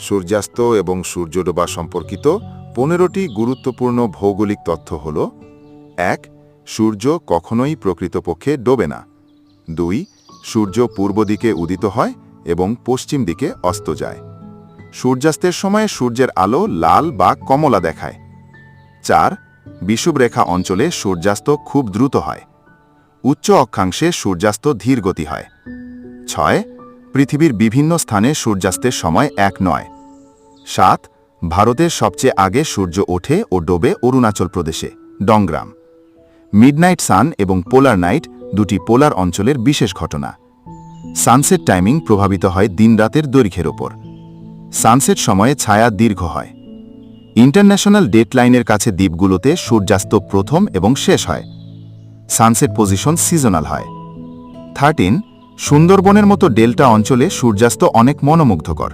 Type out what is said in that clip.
সূর্যাস্ত এবং সূর্যডোবা সম্পর্কিত পনেরোটি গুরুত্বপূর্ণ ভৌগোলিক তথ্য হল, এক, সূর্য কখনোই প্রকৃতপক্ষে ডোবে না। দুই, সূর্য পূর্ব দিকে উদিত হয় এবং পশ্চিম দিকে অস্ত যায়। সূর্যাস্তের সময় সূর্যের আলো লাল বা কমলা দেখায়। চার, বিষুবরেখা অঞ্চলে সূর্যাস্ত খুব দ্রুত হয়। উচ্চ অক্ষাংশে সূর্যাস্ত ধীর গতি হয়। ছয় পৃথিবীর বিভিন্ন স্থানে সূর্যাস্তের সময় এক নয়। সাত, ভারতের সবচেয়ে আগে সূর্য ওঠে ও ডোবে অরুণাচল প্রদেশে, ডংগ্রাম। মিডনাইট সান এবং পোলার নাইট দুটি পোলার অঞ্চলের বিশেষ ঘটনা। সানসেট টাইমিং প্রভাবিত হয় দিনরাতের দৈর্ঘ্যের ওপর। সানসেট সময়ে ছায়া দীর্ঘ হয়। ইন্টারন্যাশনাল ডেটলাইনের কাছে দ্বীপগুলোতে সূর্যাস্ত প্রথম এবং শেষ হয়। সানসেট পজিশন সিজনাল হয়। থার্টিন সুন্দরবনের মতো ডেল্টা অঞ্চলে সূর্যাস্ত অনেক মনোমুগ্ধকর।